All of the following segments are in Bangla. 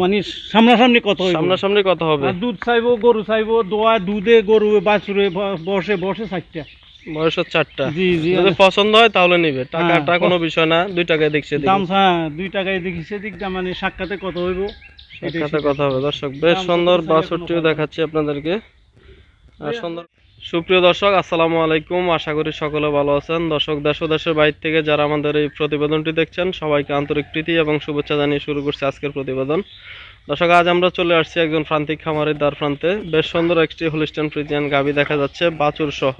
মানে সামনাসামনি কত হইব? সামনাসামনি কত হবে। দুধ চাইব গরু চাইব দোয়া দুধে গরু বাছুরে বসে বসে চারটা। বয়স চারটা জি জি যদি পছন্দ হয় তাহলে নিবে। টাকাটা হ্যাঁ, কোনো বিষয় না দুই টাকায় দেখছে দাম হ্যাঁ দুই টাকায় দেখি সেদিক মানে সাক্ষাতে কত হইব। এটাই সাক্ষাতে কথা হবে। দর্শক বেশ সুন্দর বাছরটিও দেখাচ্ছি আপনাদেরকে। আর সুন্দর সুপ্রিয় দর্শক, আসসালামু আলাইকুম। আশা করি সকলে ভালো আছেন। দর্শক, দেশ দেশের বাইরে থেকে যারা আমাদের এই প্রতিবেদনটি দেখছেন, সবাইকে আন্তরিক প্রীতি এবং শুভেচ্ছা জানিয়ে শুরু করছি আজকের প্রতিবেদন। দর্শক, আজ আমরা চলে আসছি একজন প্রান্তিক খামারের দ্বার প্রান্তে। বেশ সুন্দর একটি হোলিস্টান ফ্রিজিয়ান গাবি দেখা যাচ্ছে, বাছুর সহ।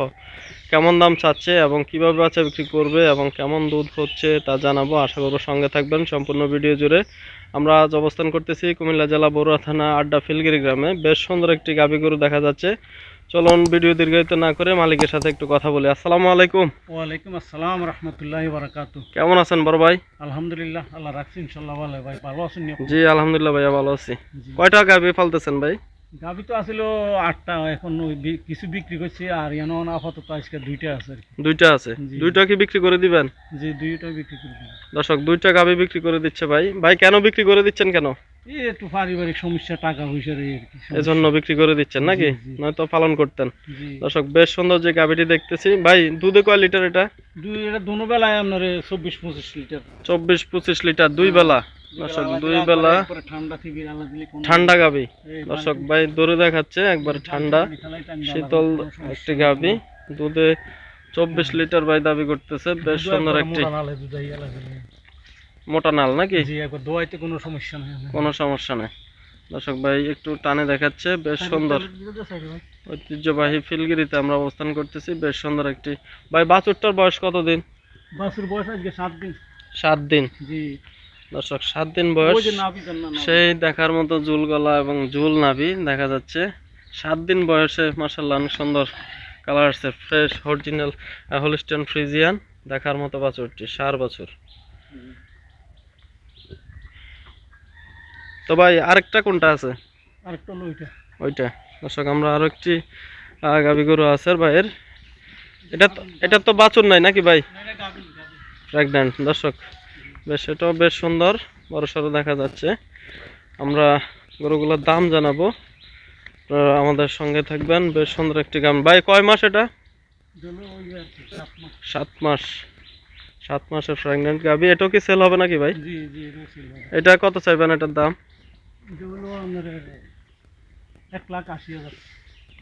কেমন দাম চাচ্ছে এবং কীভাবে বাচ্চা বিক্রি করবে এবং কেমন দুধ হচ্ছে তা জানাব। আশা করব সঙ্গে থাকবেন সম্পূর্ণ ভিডিও জুড়ে। আমরা আজ অবস্থান করতেছি কুমিল্লা জেলা বড়ুয়া থানা আড্ডা ফিলগিরি গ্রামে। বেশ সুন্দর একটি গাবি গরু দেখা যাচ্ছে। চলুন ভিডিও দীর্ঘায়িত না করে মালিকের সাথে একটু কথা বলি। আসসালামু আলাইকুম। ওয়ালাইকুম আসসালাম রহমতুল্লাহ বারাকাত কেমন আছেন বড় ভাই? আলহামদুলিল্লাহ আল্লাহ রাখছি ইনশাল্লাহ ভালো ভাই। ভালো আছেন জি আলহামদুলিল্লাহ ভাইয়া ভালো আছি। কয়টা গাবি ফালতেছেন ভাই? গাভি তো আসিল আটটা এখন কিছু বিক্রি করছি আর ইয়ানো আপাতত আজকে দুইটা আছে দুইটা আছে? জি। দুইটা কি বিক্রি করে দিবেন? যে দুইটা বিক্রি করে দিই দর্শক দুইটা গাবি বিক্রি করে দিচ্ছে ভাই। ভাই কেন বিক্রি করে দিচ্ছেন কেন? একটু পারিবারিক সমস্যা টাকা পয়সার এজন্য বিক্রি করে দিচ্ছেন নাকি। নয়তো পালন করতেন। দর্শক বেশ সুন্দর যে গাবিটি দেখতেছি। ভাই দুধে কয় লিটার এটা? দুই এটা দোনো বেলায় আপনার চব্বিশ পঁচিশ লিটার। চব্বিশ পঁচিশ লিটার দুই বেলা। দর্শক দুই বেলা ঠান্ডা গাবি দর্শক ভাই দূরে দেখাচ্ছে একবার ঠান্ডা শীতল একটি গাবি দুধে চব্বিশ লিটার ভাই দাবি করতেছে বেশ সুন্দর একটি মোটা নালে নাকি? জি একবার দোয়াইতে কোনো সমস্যা নেই কোনো সমস্যা নেই। দর্শক ভাই একটু টানে দেখাচ্ছে বেশ সুন্দর। ঐতিহ্যবাহী ফিলগিরিতে আমরা অবস্থান করতেছি বেশ সুন্দর একটি। ভাই বাছুরটার বয়স কতদিন? বাসুর বয়স আজকে সাত দিন। সাত দিন। জি। দর্শক সাত দিন বয়স। সেই দেখার মতো জুল গলা এবং জুল নাভি দেখা যাচ্ছে। সাত দিন বয়সে মার্শাল্লাহ অনেক সুন্দর কালার আসছে। ফ্রেশ অরিজিনাল হলিস্টান ফ্রিজিয়ান দেখার মতো বাছুরটি সার বাছুর। তো ভাই আরেকটা কোনটা আছে? আরেকটা হলো ওইটা। ওইটা। দর্শক আমরা আরও একটি গাভী গরু আছে ভাইয়ের। এটা তো এটা তো বাছুর নাই নাকি ভাই? প্রেগন্যান্ট দর্শক বেশ এটাও বেশ সুন্দর বড় সড়ো দেখা যাচ্ছে। আমরা গরুগুলোর দাম জানাব। আপনারা আমাদের সঙ্গে থাকবেন। বেশ সুন্দর একটি গাম। ভাই কয় মাস এটা? সাত মাস। সাত মাসের প্রেগন্যান্ট গাভী এটাও কি সেল হবে নাকি ভাই। এটা কত চাইবেন এটার দাম? এটা হলো আপনার এক লাখ আশি হাজার।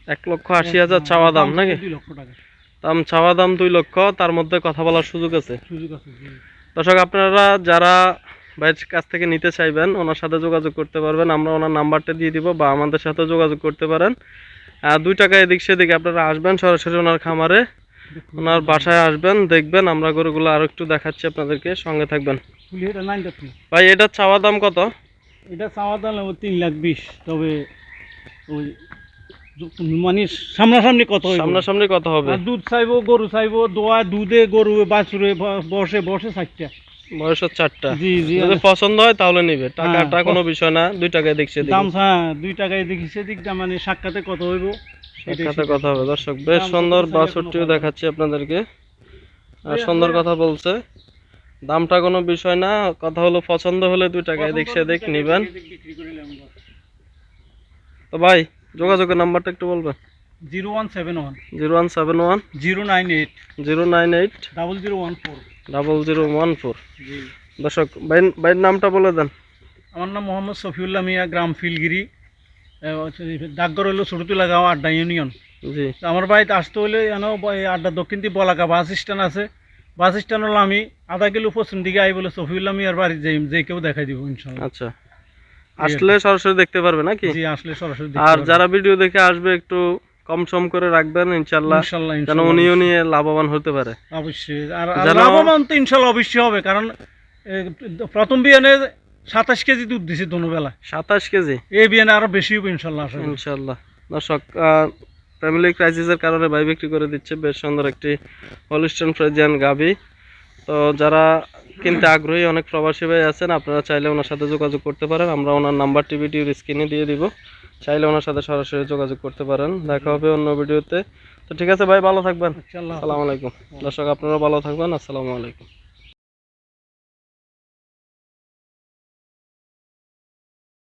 এক লক্ষ আশি হাজার চাওয়া দাম নাকি? দুই লক্ষ টাকা। দাম চাওয়া দাম দুই লক্ষ তার মধ্যে কথা বলার সুযোগ আছে? সুযোগ আছে দর্শক আপনারা যারা ভাইয়ের কাছ থেকে নিতে চাইবেন ওনার সাথে যোগাযোগ করতে পারবেন। আমরা ওনার নাম্বারটা দিয়ে দিব বা আমাদের সাথে যোগাযোগ করতে পারেন। আর দুই টাকা এদিক সেদিক আপনারা আসবেন সরাসরি ওনার খামারে। ওনার বাসায় আসবেন দেখবেন আমরা গরুগুলো আরও একটু দেখাচ্ছি আপনাদেরকে সঙ্গে থাকবেন। ভাই এটা চাওয়া দাম কত? এটা চাওয়া দাম তিন লাখ বিশ তবে ওই মানে সামনাসামনি কত হইব? সামনাসামনি কত হবে? দুধ চাইব গরু চাইব দোয়া দুধে গরু বাছুরে বসে বসে চারটা। বয়স চারটা। জি জি যদি পছন্দ হয় তাহলে নিবে। টাকাটা হ্যাঁ, কোনো বিষয় না দুই টাকায় দেখছে দাম হ্যাঁ দুই টাকায় দেখি মানে সাক্ষাতে কত হইব? সেটা। কথা হবে। দর্শক বেশ সুন্দর বাছরটিও দেখাচ্ছি আপনাদেরকে। আর সুন্দর কথা বলছে। দামটা কোনো বিষয় না কথা হলো পছন্দ হলে দুই টাকায় দেখ সে দেখ নিবেন। তো ভাই যোগাযোগের নাম্বারটা একটু বলবেন। Zero one seven one. Zero one seven one. Zero nine eight. Zero nine eight. Double zero one four. Double zero one four. দর্শক ভাই ভাইয়ের নামটা বলে দেন। আমার নাম মোহাম্মদ শফিউল্লাহ মিয়া গ্রাম ফিলগিরি। ডাকঘর হলো ছোটতুলা গাঁও আড্ডা ইউনিয়ন। জি। আমার বাড়িতে আসতে হলে এই আড্ডা দক্ষিণ দিক বলাকা বাস স্ট্যান্ড আছে। বাস স্ট্যান্ড হলো আমি আধা কিলো পশ্চিম দিকে আই বলে শফিউল্লাহ মিয়ার বাড়ি যাই যে কেউ দেখাই দিব ইনশাল্লাহ। আচ্ছা। আসলে সরাসরি দেখতে পারবে নাকি? জি আসলে সরাসরি আর যারা ভিডিও দেখে আসবে একটু কম সম করে রাখবেন ইনশাল্লাহ। যেন উনিও নিয়ে লাভবান হতে পারে। অবশ্যই। আর লাভবান তো ইনশাল্লাহ অবশ্যই হবে কারণ প্রথম বিয়ানে সাতাশ কেজি দুধ দিছে দোনোবেলা সাতাশ কেজি? এই বিয়ানে আরও বেশি হবে ইনশাল্লাহ ইনশাল্লাহ। দর্শক ফ্যামিলি ক্রাইসিসের কারণে ভাই বিক্রি করে দিচ্ছে। বেশ সুন্দর একটি হলিস্টন ফ্রেজিয়ান গাভি। তো যারা কিনতে আগ্রহী অনেক প্রবাসী ভাই আছেন আপনারা চাইলে ওনার সাথে যোগাযোগ করতে পারেন। আমরা ওনার নাম্বারটি ভিডিওর স্ক্রিনে দিয়ে দিব। চাইলে ওনার সাথে সরাসরি যোগাযোগ করতে পারেন। দেখা হবে অন্য ভিডিওতে। তো ঠিক আছে ভাই ভালো থাকবেন। আসসালামু আলাইকুম। দর্শক আপনারা ভালো থাকবেন। আসসালামু আলাইকুম।